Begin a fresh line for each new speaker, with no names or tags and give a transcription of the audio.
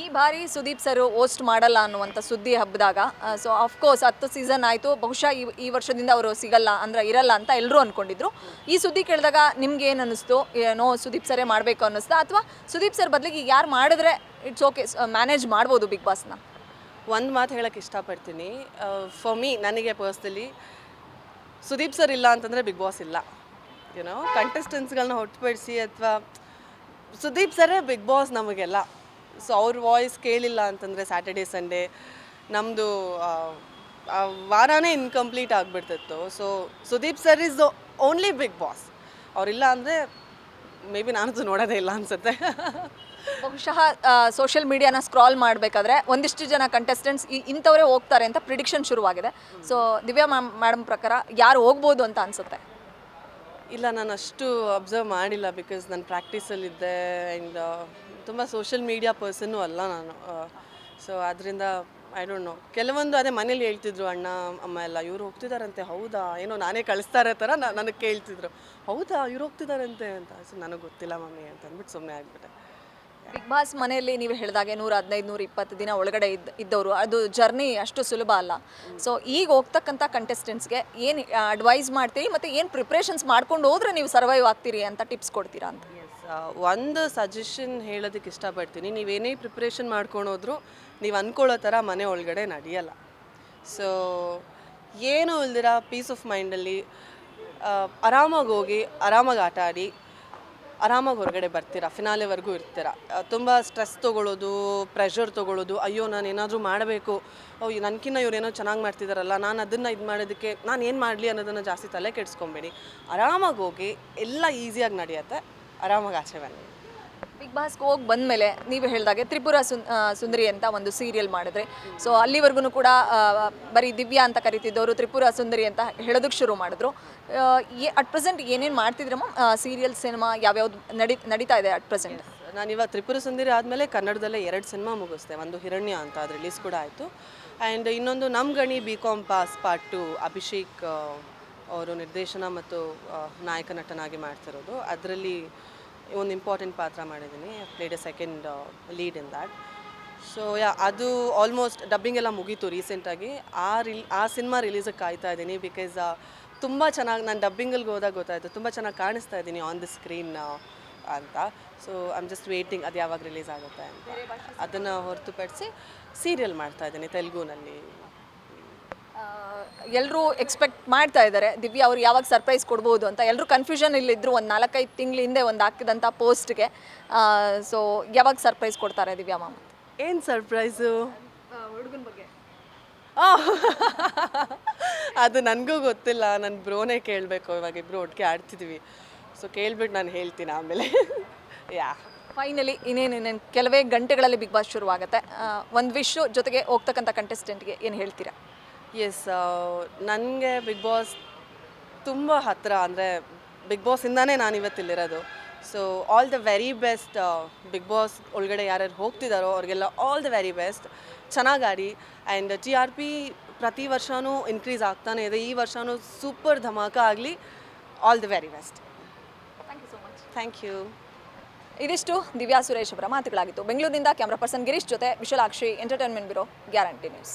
ಈ ಬಾರಿ Sudeep sir host ಮಾಡಲ್ಲ ಅನ್ನುವಂಥ ಸುದ್ದಿ ಹಬ್ಬದಾಗ ಸೊ ಅಫ್ಕೋರ್ಸ್ ಹತ್ತು ಸೀಸನ್ ಆಯಿತು. ಬಹುಶಃ ಈ ಈ ವರ್ಷದಿಂದ ಅವರು ಸಿಗಲ್ಲ ಅಂದ್ರೆ ಇರಲ್ಲ ಅಂತ ಎಲ್ಲರೂ ಅಂದ್ಕೊಂಡಿದ್ರು ಈ ಸುದ್ದಿ ಕೇಳಿದಾಗ ನಿಮ್ಗೆ ಏನು ಅನ್ನಿಸ್ತು? ಏನೋ ಸುದೀಪ್ ಸರೇ ಮಾಡಬೇಕು ಅನ್ನಿಸ್ತಾ? ಅಥವಾ ಸುದೀಪ್ ಸರ್ ಬದಲಿಗೆ ಈಗ ಯಾರು ಮಾಡಿದ್ರೆ ಇಟ್ಸ್ ಓಕೆ ಮ್ಯಾನೇಜ್ ಮಾಡ್ಬೋದು ಬಿಗ್ ಬಾಸ್ನ
ಒಂದು ಮಾತು ಹೇಳಕ್ಕೆ ಇಷ್ಟಪಡ್ತೀನಿ. ಫಾರ್ ಮೀ ನನಗೆ ಪರ್ಸ್ನಲಿ ಸುದೀಪ್ ಸರ್ ಇಲ್ಲ ಅಂತಂದರೆ ಬಿಗ್ ಬಾಸ್ ಇಲ್ಲ. ಏನೋ ಕಂಟೆಸ್ಟೆನ್ಸ್ಗಳನ್ನ ಹೊರತುಪಡಿಸಿ ಅಥವಾ ಸುದೀಪ್ ಸರೇ ಬಿಗ್ ಬಾಸ್ ನಮಗೆಲ್ಲ. ಸೊ ಅವ್ರ ವಾಯ್ಸ್ ಕೇಳಿಲ್ಲ ಅಂತಂದರೆ ಸ್ಯಾಟರ್ಡೇ ಸಂಡೇ ನಮ್ಮದು ವಾರನೇ incomplete ಆಗಿಬಿಡ್ತಿತ್ತು. So Sudeep sir is the only big boss ಅವರಿಲ್ಲ ಅಂದರೆ ಮೇ ಬಿ ನಾನಂತೂ ನೋಡೋದೇ ಇಲ್ಲ ಅನಿಸುತ್ತೆ.
ಬಹುಶಃ ಸೋಷಿಯಲ್ ಮೀಡಿಯಾನ ಸ್ಕ್ರಾಲ್ ಮಾಡಬೇಕಾದ್ರೆ ಒಂದಿಷ್ಟು ಜನ ಕಂಟೆಸ್ಟೆಂಟ್ಸ್ ಇಂಥವರೇ ಹೋಗ್ತಾರೆ ಅಂತ ಪ್ರಿಡಿಕ್ಷನ್ ಶುರುವಾಗಿದೆ. ಸೊ ದಿವ್ಯಾ ಮ್ಯಾಮ್ ಮೇಡಮ್ ಪ್ರಕಾರ ಯಾರು ಹೋಗ್ಬೋದು ಅಂತ ಅನ್ಸುತ್ತೆ?
ಇಲ್ಲ, ನಾನು ಅಷ್ಟು ಅಬ್ಸರ್ವ್ ಮಾಡಿಲ್ಲ ಬಿಕಾಸ್ ನಾನು ಪ್ರಾಕ್ಟೀಸಲ್ಲಿದ್ದೆ ಆ್ಯಂಡ್ ತುಂಬ ಸೋಷಿಯಲ್ ಮೀಡಿಯಾ ಪರ್ಸನ್ನು ಅಲ್ಲ ನಾನು. ಸೊ ಅದರಿಂದ ಐ ಡೋಂಟ್ ನೋ ಕೆಲವೊಂದು ಅದೇ ಮನೇಲಿ ಹೇಳ್ತಿದ್ರು, ಅಣ್ಣ, ಅಮ್ಮ ಎಲ್ಲ, ಇವ್ರು ಹೋಗ್ತಿದಾರಂತೆ, ಹೌದಾ? ಏನೋ ನಾನೇ ಕಳಿಸ್ತಾರೆ ಥರ ನನಗೆ ಕೇಳ್ತಿದ್ರು. ಹೌದಾ? ಇವ್ರು ಹೋಗ್ತಿದಾರಂತೆ ಅಂತ. ಸೊ ನನಗೆ ಗೊತ್ತಿಲ್ಲ ಮಮ್ಮಿ ಅಂತ ಅಂದ್ಬಿಟ್ಟು ಸುಮ್ಮನೆ ಆಗಿಬಿಟ್ಟೆ.
ಬಿಗ್ ಬಾಸ್ ಮನೆಯಲ್ಲಿ ನೀವು ಹೇಳಿದಾಗೆ ನೂರ ಹದಿನೈದು, ನೂರ ಇಪ್ಪತ್ತು ದಿನ ಒಳಗಡೆ ಇದ್ದ, ಇದ್ದವರು. ಅದು ಜರ್ನಿ ಅಷ್ಟು ಸುಲಭ ಅಲ್ಲ. ಸೊ ಈಗ ಹೋಗ್ತಕ್ಕಂಥ ಕಂಟೆಸ್ಟೆಂಟ್ಸ್ಗೆ ಏನು ಅಡ್ವೈಸ್ ಮಾಡ್ತೀರಿ ಮತ್ತು ಏನು ಪ್ರಿಪ್ರೇಷನ್ಸ್ ಮಾಡ್ಕೊಂಡು ಹೋದ್ರೆ ನೀವು ಸರ್ವೈವ್ ಆಗ್ತೀರಿ ಅಂತ ಟಿಪ್ಸ್ ಕೊಡ್ತೀರಾ ಅಂತ?
ಒಂದು ಸಜೆಷನ್ ಹೇಳೋದಕ್ಕೆ ಇಷ್ಟಪಡ್ತೀನಿ. ನೀವೇನೇ ಪ್ರಿಪ್ರೇಷನ್ ಮಾಡ್ಕೊಂಡೋದ್ರು ನೀವು ಅಂದ್ಕೊಳ್ಳೋ ಥರ ಮನೆ ಒಳಗಡೆ ನಡೆಯಲ್ಲ. ಸೊ ಏನು ಇಲ್ದಿರ ಪೀಸ್ ಆಫ್ ಮೈಂಡಲ್ಲಿ ಆರಾಮಾಗಿ ಹೋಗಿ, ಆರಾಮಾಗಿ ಆಟ ಆಡಿ ಆರಾಮಾಗಿ ಹೊರಗಡೆ ಬರ್ತೀರಾ? ಫಿನಾಲೆವರೆಗೂ ಇರ್ತೀರಾ? ತುಂಬ ಸ್ಟ್ರೆಸ್ ತೊಗೊಳ್ಳೋದು ಪ್ರೆಷರ್ ತೊಗೊಳ್ಳೋದು ಅಯ್ಯೋ, ನಾನು ಏನಾದರೂ ಮಾಡಬೇಕು. ಓ ನನಗಿನ್ನ ಏನೋ ಚೆನ್ನಾಗಿ ಮಾಡ್ತಿದ್ದಾರಲ್ಲ ನಾನು ಅದನ್ನು ಇದು ಮಾಡೋದಕ್ಕೆ ನಾನು ಏನು ಮಾಡಲಿ ಅನ್ನೋದನ್ನು ಜಾಸ್ತಿ ತಲೆ ಕೆಡಿಸ್ಕೊಬೇಡಿ. ಆರಾಮಾಗಿ ಹೋಗಿ, ಎಲ್ಲ ಈಸಿಯಾಗಿ ನಡೆಯುತ್ತೆ. ಆರಾಮಾಗಿ ಆಚೆ ಬನ್ನಿ.
ಬಿಗ್ ಬಾಸ್ಗೆ ಹೋಗಿ ಬಂದಮೇಲೆ ನೀವು ಹೇಳಿದಾಗೆ ತ್ರಿಪುರ ಸುಂದರಿ ಅಂತ ಒಂದು ಸೀರಿಯಲ್ ಮಾಡಿದ್ರೆ. ಸೊ ಅಲ್ಲಿವರೆಗೂ ಕೂಡ ಬರೀ ದಿವ್ಯಾ ಅಂತ ಕರಿತಿದ್ದವರು ತ್ರಿಪುರ ಸುಂದರಿ ಅಂತ ಹೇಳೋದಕ್ಕೆ ಶುರು ಮಾಡಿದ್ರು. ಅಟ್ ಪ್ರೆಸೆಂಟ್ ಏನೇನು ಮಾಡ್ತಿದ್ರಮ್ಮ ಸೀರಿಯಲ್ ಸಿನಿಮಾ ಯಾವ್ಯಾವ್ದು ನಡಿ, ನಡೀತಾ ಇದೆ ಅಟ್ ಪ್ರೆಸೆಂಟ್
ನಾನು ಇವಾಗ ತ್ರಿಪುರ ಸುಂದರಿ ಆದಮೇಲೆ ಕನ್ನಡದಲ್ಲೇ ಎರಡು ಸಿನಿಮಾ ಮುಗಿಸ್ದೆ. ಒಂದು ಹಿರಣ್ಯ ಅಂತ ಅದು ರಿಲೀಸ್ ಕೂಡ ಆಯಿತು. ಆ್ಯಂಡ್ ಇನ್ನೊಂದು ನಮ್ಮ Gani B com pass part two Abhishek ಅವರು ನಿರ್ದೇಶನ ಮತ್ತು ನಾಯಕ ನಟನಾಗಿ ಮಾಡ್ತಿರೋದು. ಅದರಲ್ಲಿ ಒಂದು ಇಂಪಾರ್ಟೆಂಟ್ ಪಾತ್ರ ಮಾಡಿದ್ದೀನಿ played a second lead in that so yeah ಅದು ಆಲ್ಮೋಸ್ಟ್ ಡಬ್ಬಿಂಗ್ ಎಲ್ಲ ಮುಗೀತು ರೀಸೆಂಟಾಗಿ ಆ ರಿಲ್ ಆ ಸಿನಿಮಾ ರಿಲೀಸಿಗೆ ಕಾಯ್ತಾ ಇದ್ದೀನಿ ಬಿಕಾಸ್ ತುಂಬ ಚೆನ್ನಾಗಿ ನಾನು ಡಬ್ಬಿಂಗಲ್ಲಿ ಹೋದಾಗ ಗೊತ್ತಾಯಿತು ತುಂಬ ಚೆನ್ನಾಗಿ ಕಾಣಿಸ್ತಾ ಇದ್ದೀನಿ ಆನ್ ದಿ ಸ್ಕ್ರೀನ್ ಅಂತ. ಸೊ ಐಮ್ ಜಸ್ಟ್ ವೇಟಿಂಗ್ ಅದು ಯಾವಾಗ ರಿಲೀಸ್ ಆಗುತ್ತೆ ಅಂತ. ಅದನ್ನು ಹೊರತುಪಡಿಸಿ ಸೀರಿಯಲ್ ಮಾಡ್ತಾ ಇದ್ದೀನಿ ತೆಲುಗುನಲ್ಲಿ.
ಎಲ್ಲರೂ ಎಕ್ಸ್ಪೆಕ್ಟ್ ಮಾಡ್ತಾ ಇದ್ದಾರೆ ದಿವ್ಯ ಅವ್ರು ಯಾವಾಗ ಸರ್ಪ್ರೈಸ್ ಕೊಡ್ಬೋದು ಅಂತ. ಎಲ್ಲರೂ ಕನ್ಫ್ಯೂಷನ್ ಇಲ್ಲಿದ್ರು ಒಂದು ನಾಲ್ಕೈದು ತಿಂಗಳ ಹಿಂದೆ ಒಂದು ಹಾಕಿದಂಥ ಪೋಸ್ಟ್ಗೆ ಸೊ ಯಾವಾಗ ಸರ್ಪ್ರೈಸ್ ಕೊಡ್ತಾರೆ ದಿವ್ಯಾ ಮಾಮ?
ಏನು ಸರ್ಪ್ರೈಸು
ಹುಡುಗನ ಬಗ್ಗೆ.
ಅದು ನನಗೂ ಗೊತ್ತಿಲ್ಲ. ನನ್ನ ಬ್ರೋನೇ ಕೇಳಬೇಕು. ಇವಾಗ ಇಬ್ಬರು ಒಟ್ಟಿಗೆ ಆಡ್ತಿದ್ವಿ. ಸೊ ಕೇಳ್ಬಿಟ್ಟು ನಾನು ಹೇಳ್ತೀನಿ ಆಮೇಲೆ. ಯಾ.
ಫೈನಲಿ ಇನ್ನೇನು ಇನ್ನೇನು? ಕೆಲವೇ ಗಂಟೆಗಳಲ್ಲಿ ಬಿಗ್ ಬಾಸ್ ಶುರುವಾಗುತ್ತೆ. ಒಂದು ವಿಶ್ ಜೊತೆಗೆ ಹೋಗ್ತಕ್ಕಂಥ ಕಂಟೆಸ್ಟೆಂಟ್ಗೆ ಏನು ಹೇಳ್ತೀರಾ?
ಎಸ್ ನನಗೆ ಬಿಗ್ ಬಾಸ್ ತುಂಬ ಹತ್ತಿರ ಅಂದರೆ ಬಿಗ್ ಬಾಸಿಂದಾನೇ ನಾನು ಇವತ್ತಿಲ್ಲಿರೋದು so all the very best big boss ಒಳಗಡೆ ಯಾರ್ಯಾರು ಹೋಗ್ತಿದ್ದಾರೋ ಅವ್ರಿಗೆಲ್ಲ ಆಲ್ ದ ವೆರಿ ಬೆಸ್ಟ್ ಚೆನ್ನಾಗಿ ಆಡಿ ಆ್ಯಂಡ್ ಟಿ ಆರ್ ಪಿ ಪ್ರತಿ ವರ್ಷವೂ ಇನ್ಕ್ರೀಸ್ ಆಗ್ತಾನೆ ಇದೆ. ಈ ವರ್ಷವೂ ಸೂಪರ್ ಧಮಾಕ ಆಗಲಿ. All the very best
thank you so much
thank you
ಇದಿಷ್ಟು ದಿವ್ಯಾ ಸುರೇಶ್ ಅವರ ಮಾತುಗಳಾಗಿತ್ತು. ಬೆಂಗಳೂರಿನಿಂದ ಕ್ಯಾಮ್ರಾ ಪರ್ಸನ್ ಗಿರೀಶ್ ಜೊತೆ Vishalakshi entertainment bureau guarantee news